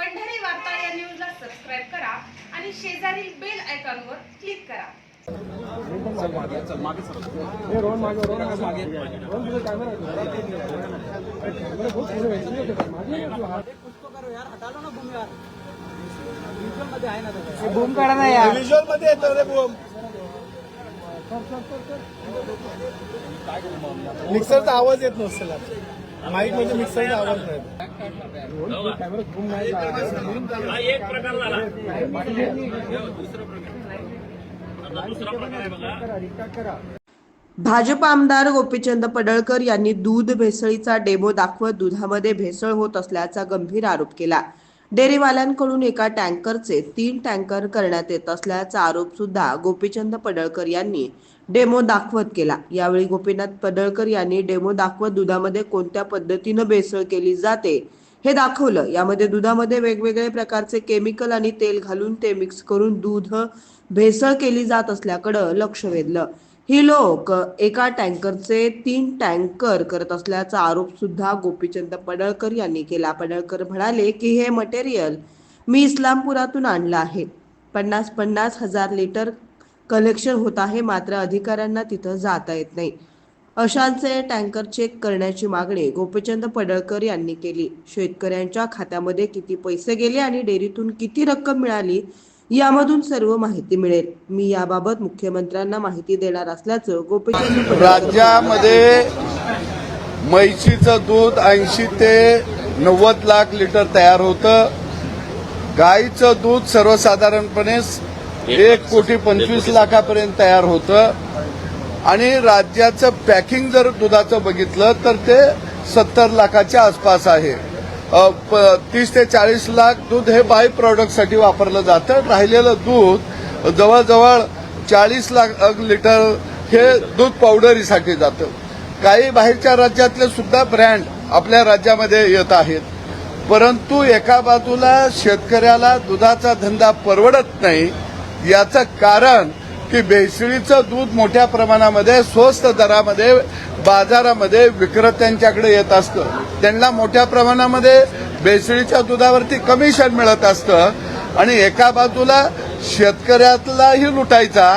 पंढरी वार्ता या न्यूजला सबस्क्राईब करा आणि शेजारील बेल आयकॉनवर क्लिक करा. बूम काढा ना यार व्हिज्युअलमध्ये येतो रे बूम मिक्सरचा आवाज येत नसेल माईकमध्ये मिक्सरचा आवाज नाही. हा एक प्रकार झाला. दुसरा प्रकार आहे बघा भाजप आमदार गोपीचंद पडळकर यांनी दूध भेसळीचा डेमो दाखवत दुधामध्ये भेसळ होत असल्याचा गंभीर आरोप केला. डेअरीवाल्यांकडून एका टँकरचे तीन टँकर करण्यात येत असल्याचा आरोप सुद्धा गोपीचंद पडळकर यांनी डेमो दाखवत केला. यावेळी गोपीनाथ पडळकर यांनी डेमो दाखवत दुधामध्ये कोणत्या पद्धतीनं भेसळ केली जाते हे दाखवलं. यामध्ये दुधामध्ये वेगवेगळे प्रकारचे केमिकल आणि तेल घालून ते मिक्स करून दूध भेसळ केली जात असल्याकडं लक्ष वेधलं. ही लोक एका टँकरचे तीन टँकर करत असल्याचा आरोप सुद्धा गोपीचंद पडळकर यांनी केला. पडळकर म्हणाले की हे मटेरियल मी इस्लामपुरातून आणलं आहे. पन्नास पन्नास हजार लिटर कलेक्शन होत आहे मात्र अधिकाऱ्यांना तिथं जाता येत नाही. अशांचे टँकर चेक करण्याची मागणी गोपीचंद पडळकर यांनी केली. शेतकऱ्यांच्या खात्यामध्ये किती पैसे गेले आणि डेअरीतून किती रक्कम मिळाली यामधून सर्व माहिती मिळेल. मी याबाबत मुख्यमंत्र्यांना माहिती देणार असल्याचं गोपीचंद राज्यामध्ये म्हैशीचं दूध ऐंशी ते नव्वद लाख लिटर तयार होतं. गाईचं दूध सर्वसाधारणपणे एक कोटी पंचवीस लाखापर्यंत तयार होतं. आणि राज्याचं पॅकिंग जर दुधाचं बघितलं तर ते सत्तर लाखाच्या आसपास आहे. तीस ते चाळीस लाख दूध हे बाय प्रॉडक्टसाठी वापरलं जातं. राहिलेलं दूध जवळजवळ चाळीस लाख लिटर हे दूध पावडरीसाठी जातं. काही बाहेरच्या राज्यातले सुद्धा ब्रँड आपल्या राज्यामध्ये येत आहेत. परंतु एका बाजूला शेतकऱ्याला दुधाचा धंदा परवडत नाही याचं कारण की भेसळीचं दूध मोठ्या प्रमाणामध्ये स्वस्त दरामध्ये बाजारामध्ये विक्रेत्यांच्याकडे येत असतं. त्यांना मोठ्या प्रमाणामध्ये भेसळीच्या दुधावरती कमिशन मिळत असतं आणि एका बाजूला शेतकऱ्यालाही लुटायचा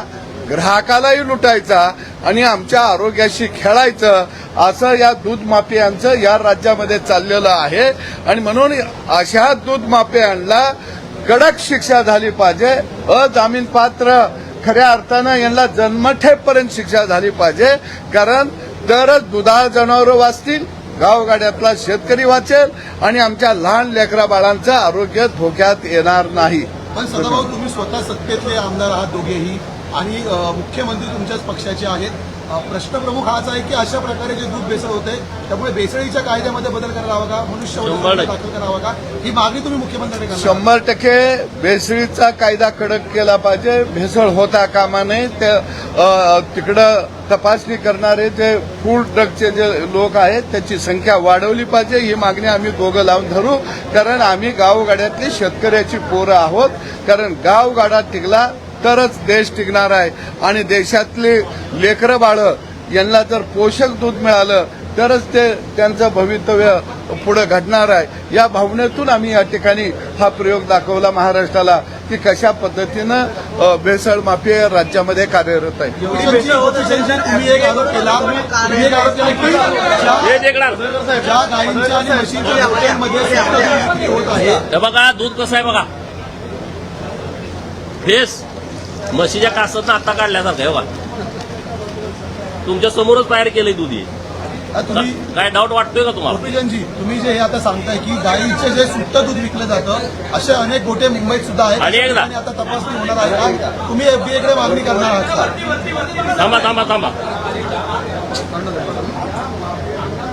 ग्राहकालाही लुटायचा आणि आमच्या आरोग्याशी खेळायचं असं या दूध माफियांचं या राज्यामध्ये चाललेलं आहे. आणि म्हणून अशा दूध माफियांना कडक शिक्षा झाली पाहिजे अजामीन पात्र खऱ्या अर्थानं यांना जन्मठेपर्यंत शिक्षा झाली पाहिजे कारण तरच दुधाळ जनावरं वाचतील गावगाड्यातला शेतकरी वाचेल आणि आमच्या लहान लेकरा बाळांचं आरोग्य धोक्यात येणार नाही. पण सदाभाऊ तुम्ही स्वतः सत्तेतले आमदार आहात दोघेही आणि मुख्यमंत्री तुमच्याच पक्षाचे आहेत. प्रश्न प्रमुख हाच आहे की अशा प्रकारे जे दूध भेसळ होते त्यामुळे भेसळीच्या कायद्यामध्ये बदल करायला हवा का टक्के. दाखल करावा का? ही मागणी तुम्ही मुख्यमंत्र्यांकडे करणार शंभर टक्के भेसळीचा कायदा कडक केला पाहिजे. भेसळ होता कामा नये. ते तिकडं तपासणी करणारे जे फूड ड्रगचे जे लोक आहेत त्याची संख्या वाढवली पाहिजे. ही मागणी आम्ही दोघं लावून धरू. कारण आम्ही गावगाड्यातली शेतकऱ्याची पोरं आहोत. कारण गावगाडा टिकला तरच देश टिकणार आहे. आणि देशातली लेकरं बाळं यांना जर पोषक दूध मिळालं तरच ते त्यांचं भवितव्य पुढे घडणार आहे. या भावनेतून आम्ही या ठिकाणी हा प्रयोग दाखवला महाराष्ट्राला की कशा पद्धतीनं भेसळ माफी राज्यामध्ये कार्यरत आहे. बघा दूध कसं आहे बघा. म्हशीच्या कासात आता काढल्यासारखं आहे बघा तुमच्या समोरच तयार केलंय दूध आता तुम्ही काय डाऊट वाटतोय का तुम्हाला? तुम्ही जे हे आता सांगताय की गाईचे जे सुट्ट दूध विकलं जातं असे अनेक गोटे मुंबईत सुद्धा आहेत. आणि एकदा. आता तपासणी होणार आहे का? तुम्ही एफडीएकडे मागणी करणार आहात का? थांबा थांबा थांबा.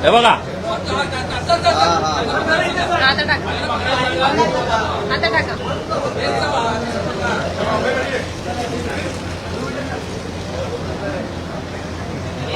हे बघा. आता टाका आता टाका गोपीचंदजी तुम्ही एफडीएकडे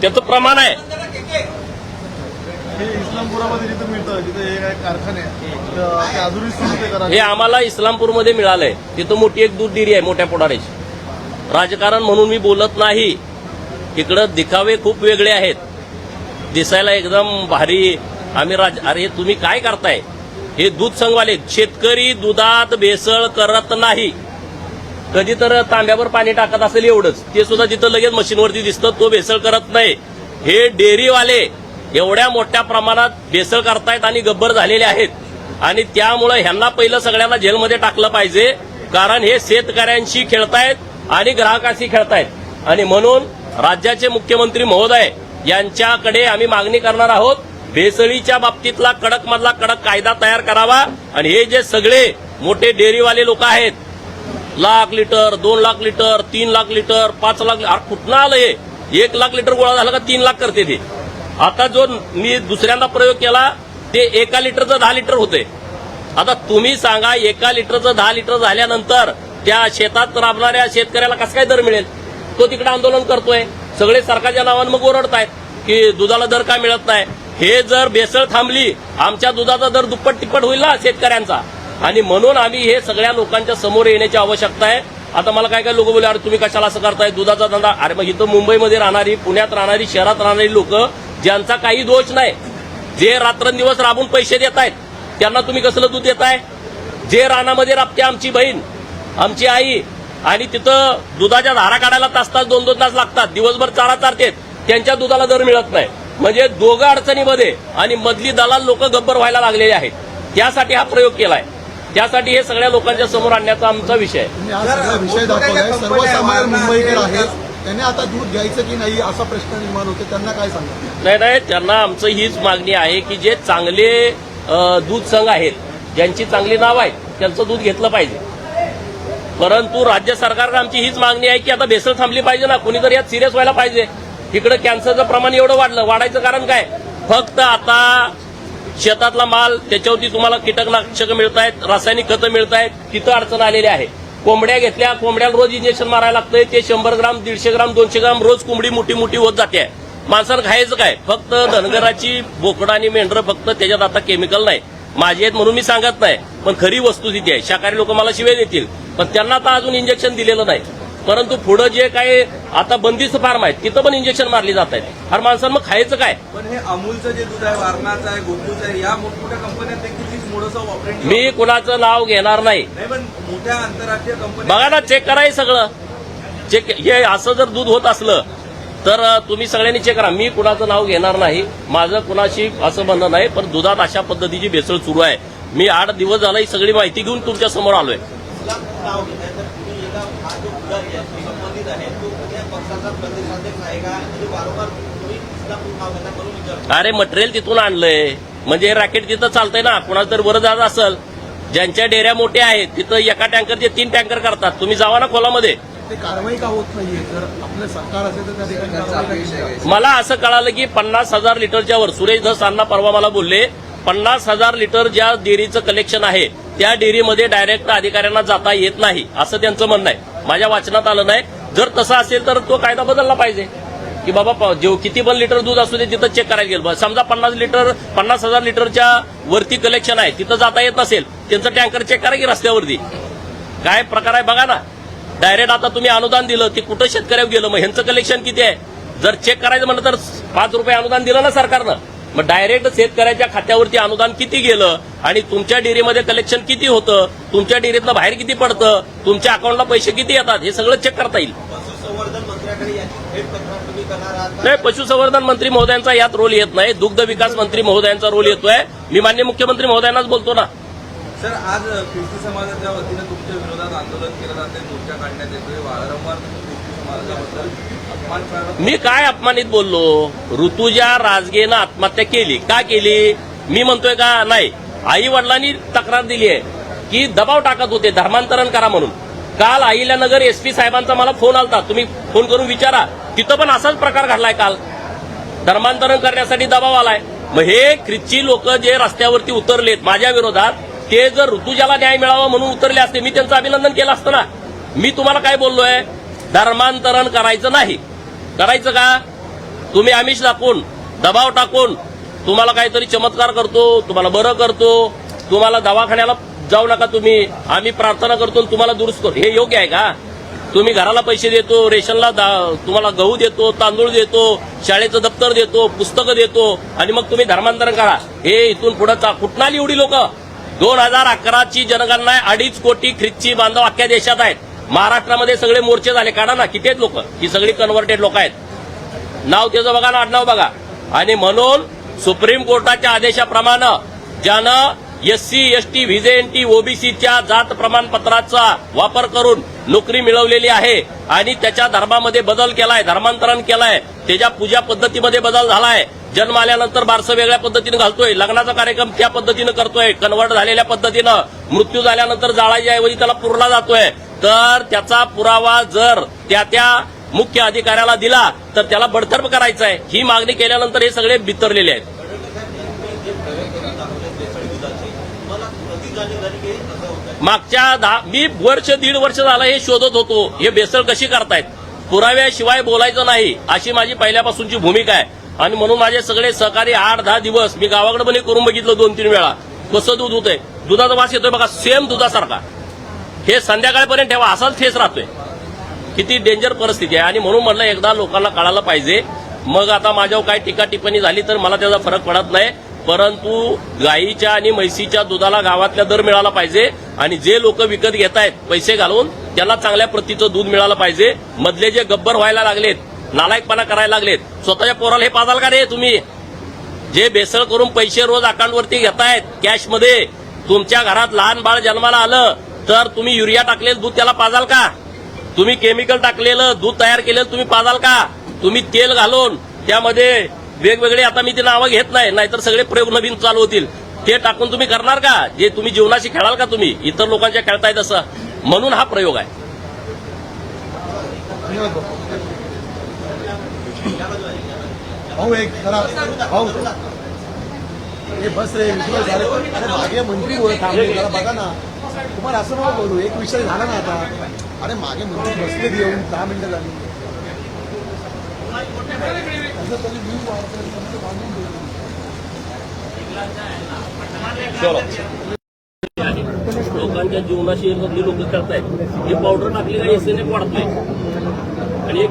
त्याचं प्रमाण आहे. हे आम्हाला इस्लामपूरमध्ये मिळालंय. तिथं मोठी एक दूध डेअरी आहे मोठ्या पोटाऱ्याची राजकारण म्हणून मी बोलत नाही. इकडं दिखावे खूप वेगळे आहेत. दिसायला एकदम भारी. आम्ही राज अरे तुम्ही काय करताय? हे दूध संघवाले शेतकरी दुधात भेसळ करत नाही. कधी तर तांब्यावर पाणी टाकत असेल एवढंच. ते सुद्धा तिथं लगेच मशीनवरती दिसतं तो भेसळ करत नाही. हे डेअरीवाले एवढ्या मोठ्या प्रमाणात भेसळ करतायत आणि गब्बर झालेले आहेत. आणि त्यामुळं ह्यांना पहिलं सगळ्यांना जेलमध्ये टाकलं पाहिजे. कारण हे शेतकऱ्यांशी खेळतायत आणि ग्राहकांशी खेळतायत. आणि म्हणून राज्याचे मुख्यमंत्री महोदय यांच्याकडे आम्ही मागणी करणार आहोत भेसळीच्या बाबतीतला कडक मधला कडक कायदा तयार करावा. आणि हे जे सगळे मोठे डेअरीवाले लोक आहेत लाख लिटर दोन लाख लिटर तीन लाख लिटर पाच लाख अरे कुठनं आलं हे? एक लाख लिटर गोळा झाला का तीन लाख करते ते? आता जो मी दुसऱ्यांदा प्रयोग केला ते एका लिटरचं दहा लिटर होते आता तुम्ही सांगा एका लिटरचं दहा लिटर झाल्यानंतर त्या शेतात राबणाऱ्या शेतकऱ्याला कसं काय दर मिळेल? तो तिकडे आंदोलन करतोय. सगळे सरकारच्या नावानं मग ओरडतायत की दुधाला दर का मिळत नाही? हे जर भेसळ थांबली आमच्या दुधाचा दर दुप्पट तिप्पट होईल ना शेतकऱ्यांचा. आणि म्हणून आम्ही हे सगळ्या लोकांच्या समोर येण्याची आवश्यकता आहे. आता मला काय काय लोक बोलले अरे तुम्ही कशाला असं करताय? दुधाचा धंदा. अरे मग इथं मुंबईमध्ये राहणारी पुण्यात राहणारी शहरात राहणारी लोक ज्यांचा काही दोष नाही जे रात्रंदिवस राबून पैसे देत आहेत त्यांना तुम्ही कसलं दूध देताय? जे रानामध्ये राबते आमची बहीण आमची आई आणि तिथं दुधाच्या धारा काढायला तास तास दोन दोन तास लागतात दिवसभर चारा चारतेत त्यांच्या दुधाला दर मिळत नाही. म्हणजे दोघं अडचणीमध्ये आणि मधली दलाल लोक गब्बर व्हायला लागलेले आहेत. त्यासाठी हा प्रयोग केलाय. त्यासाठी हे सगळ्या लोकांच्या समोर आणण्याचा आमचा विषय आहे. तुम्ही हा सगळा विषय दाखवलाय. सर्वसामान्य मुंबईकर आहेत. त्यांनी आता दूध घ्यायचं की नाही असा प्रश्न निर्माण होतो त्यांना काय सांगा नाही नाही त्यांना आमचं हीच मागणी आहे की जे चांगले अ, दूध संघ आहेत ज्यांची चांगली नाव आहेत त्यांचं दूध घेतलं पाहिजे. परंतु राज्य सरकारला आमची हीच मागणी आहे की आता भेसळ थांबली पाहिजे ना. कुणीतरी यात सिरियस व्हायला पाहिजे. इकडे कॅन्सरचं प्रमाण एवढं वाढलं. वाढायचं कारण काय? फक्त आता शेतातला माल त्याच्यावरती तुम्हाला कीटकनाशक मिळत आहेत रासायनिक खतं मिळत आहेत तिथं अडचण आलेली आहे. कोंबड्या घेतल्या कोंबड्याला रोज इंजेक्शन मारायला लागतंय ते शंभर ग्राम दीडशे ग्राम दोनशे ग्राम रोज कोंबडी मोठी मोठी होत जाते. माणसानं खायचं काय? फक्त धनगराची बोकडं आणि मेंढरं फक्त त्याच्यात आता केमिकल नाही. माझी आहेत म्हणून मी सांगत नाही पण खरी वस्तू तिथे आहे. शाकाहारी लोक मला शिवाय देतील पण त्यांना आता अजून इंजेक्शन दिलेलं नाही. परंतु पुढं जे काही आता बंदिस्त फार्म आहेत तिथं पण इंजेक्शन मारली जात आहेत. हर माणसानं मग खायचं काय? पण हे अमूलचं जे दूध आहे वारणाचं आहे गोकुळचं आहे या मोठमोठ्या कंपन्यात देखील मी कुणाचं नाव घेणार नाही. पण मोठ्या आंतरराष्ट्रीय कंपन्या बघा ना चेक करा हे सगळं. चेक हे असं जर दूध होत असलं तर तुम्ही सगळ्यांनी चेक करा. मी कुणाचं नाव घेणार नाही. माझं कुणाशी असं बंधन नाही पण दुधात अशा पद्धतीची भेसळ सुरू आहे. मी आठ दिवस झाला ही सगळी माहिती घेऊन तुमच्यासमोर आलोय. अरे मटेरियल तिथून आणलंय. म्हणजे रॅकेट तिथं चालतंय ना. कुणाला तर वर जात असेल ज्यांच्या डेऱ्या मोठ्या आहेत तिथं एका टँकरचे तीन टँकर करतात. तुम्ही जावा ना खोलामध्ये. ते कारवाई का होत नाहीये? जर आपलं सरकार असेल तर त्या ठिकाणी कारवाई का केली जाते? मला असं कळालं की पन्नास हजार लिटरच्या वर सुरेश धस अण्णा परवा मला बोलले पन्नास हजार लिटर ज्या डेअरीचं कलेक्शन आहे त्या डेअरीमध्ये डायरेक्ट अधिकाऱ्यांना जाता येत नाही असं त्यांचं म्हणणं आहे. माझ्या वाचनात आलं नाही. जर तसं असेल तर तो कायदा बदलला पाहिजे. की बाबा जेव किती पण लिटर दूध असू दे तिथं चेक करायला गेलं. समजा पन्नास लिटर पन्नास हजार लिटरच्या वरती कलेक्शन आहे तिथं जाता येत नसेल त्यांचं टँकर चेक करा की रस्त्यावरती. काय प्रकार आहे बघा ना. डायरेक्ट आता तुम्ही अनुदान दिलं ते कुठं शेतकऱ्यावर गेलं? मग ह्यांचं कलेक्शन किती आहे? जर चेक करायचं म्हणलं तर पाच रुपये अनुदान दिलं ना सरकारनं. मग डायरेक्ट शेतकऱ्याच्या खात्यावरती अनुदान किती गेलं? आणि तुमच्या डेअरीमध्ये कलेक्शन किती होतं? तुमच्या डेअरीतनं बाहेर किती पडतं? तुमच्या अकाउंटला पैसे किती येतात? हे सगळं चेक करता येईल. नाही पशुसंवर्धन मंत्री महोदयांचा यात रोल येत नाही. दुग्ध विकास मंत्री महोदयांचा रोल येतोय. मी मान्य मुख्यमंत्री महोदयांनाच बोलतो ना. सर आज ख्रिस्ती समाजाच्या वतीने तुमच्या विरोधात आंदोलन केलं जाते मोर्चा काढण्यात येतोय. वारंवार मी काय अपमानित बोललो? ऋतुजा राजगेनं आत्महत्या केली. का केली? मी म्हणतोय का? नाही. आई वडिलांनी तक्रार दिली आहे की दबाव टाकत होते. धर्मांतरण करा म्हणून. काल अहिल्यानगर एसपी साहेबांचा मला फोन आलता. तुम्ही फोन करून विचारा. तिथं पण असाच प्रकार घडलाय काल. धर्मांतरण करण्यासाठी दबाव आलाय. मग हे ख्रिश्ची लोक जे रस्त्यावरती उतरलेत माझ्या विरोधात ते जर ऋतुजाला न्याय मिळावा म्हणून उतरले असते मी त्यांचं अभिनंदन केलं असतं ना. मी तुम्हाला काय बोललोय? धर्मांतरण करायचं नाही. करायचं का? तुम्ही आमिष दाखवून दबाव टाकून तुम्हाला काहीतरी चमत्कार करतो तुम्हाला बरं करतो तुम्हाला दवाखान्याला जाऊ नका तुम्ही. आम्ही प्रार्थना करतो तुम्हाला दुरुस्त करतो हे योग्य आहे का? तुम्ही घराला पैसे देतो रेशनला दा- तुम्हाला गहू देतो तांदूळ देतो शाळेचं दप्तर देतो पुस्तकं देतो आणि मग तुम्ही धर्मांतरण करा. हे इथून पुढे कुठं एवढी लोक? दोन हजार अकराची जनगणना अडीच कोटी ख्रिस्ती बांधव अख्ख्या देशात आहेत. महाराष्ट्रामध्ये सगळे मोर्चे झाले. काढा ना कितीच लोक? ही सगळी कन्व्हर्टेड लोक आहेत. नाव त्याचं बघा ना आडनाव बघा. आणि म्हणून सुप्रीम कोर्टाच्या आदेशाप्रमाणे ज्यानं एससी एसटी व्हिजेएनटी ओबीसीच्या जात प्रमाणपत्राचा वापर करून नोकरी मिळवलेली आहे आणि त्याच्या धर्मामध्ये बदल केलाय धर्मांतरण केलाय त्याच्या पूजा पद्धतीमध्ये बदल झालाय जन्म आल्यानंतर बारसं वेगळ्या पद्धतीनं घालतोय लग्नाचा कार्यक्रम त्या पद्धतीनं करतोय कन्वर्ट झालेल्या पद्धतीनं मृत्यू झाल्यानंतर जाळाच्या ऐवजी त्याला पुरला जातोय. तर त्याचा पुरावा जर त्या त्या मुख्य अधिकाऱ्याला दिला तर त्याला बडतर्फ करायचं आहे ही मागणी केल्यानंतर हे सगळे बितरलेले आहेत. मागच्या दहा मी वर्ष दीड वर्ष झालं हे शोधत होतो. हे बेसळ कशी करतायत? पुराव्याशिवाय बोलायचं नाही अशी माझी पहिल्यापासूनची भूमिका आहे. आणि म्हणून माझे सगळे सहकारी आठ दहा दिवस मी गावाकडे पण करून बघितलं दोन तीन वेळा. कसं दूध होतंय? दुधाचा वास येतोय बघा सेम दुधासारखा. हे संध्याकाळपर्यंत ठेवा असाच ठेस राहतोय. किती डेंजर परिस्थिती आहे. आणि म्हणून म्हणलं एकदा लोकांना कळायला पाहिजे. मग आता माझ्यावर काय टीका टिप्पणी झाली तर मला त्याचा फरक पडत नाही. परंतु गाईच्या आणि म्हैसीच्या दुधाला गावातल्या दर मिळाला पाहिजे. आणि जे लोक विकत घेत आहेत पैसे घालून त्याला चांगल्या प्रतीचं दूध मिळालं पाहिजे. मधले जे गब्बर व्हायला लागलेत नालायकपणा करायला लागलेत स्वतःच्या पोराला हे पाजाल का रे तुम्ही? जे बेसळ करून पैसे रोज अकाउंटवरती घेतायत कॅशमध्ये तुमच्या घरात लहान बाळ जन्माला आलं तर तुम्ही युरिया टाकलेलं दूध त्याला पाजाल का? तुम्ही केमिकल टाकलेलं दूध तयार केलेलं तुम्ही पाजाल का? तुम्ही तेल घालून त्यामध्ये वेगवेगळे आता मी ते नावं घेत नाही नाहीतर सगळे प्रयोग नवीन चालू होतील. ते टाकून तुम्ही करणार का? जे तुम्ही जीवनाशी खेळाल का तुम्ही? इतर लोकांच्या खेळतायत असं. म्हणून हा प्रयोग आहे. भाऊ एक जरा हे बस रे विश्वास झाले. अरे मागे मंत्री होय थांबले जरा बघा ना. तुम्हाला असं नको करू एक विषय झाला ना आता. अरे मागे मंत्री बसले येऊन दहा मिनिटं झाली. असं तरी मी वाढतोय, लोकांच्या जीवनाशी लोक करतायत. हे पावडर टाकली का एसएनएफ वाढतोय? आणि एक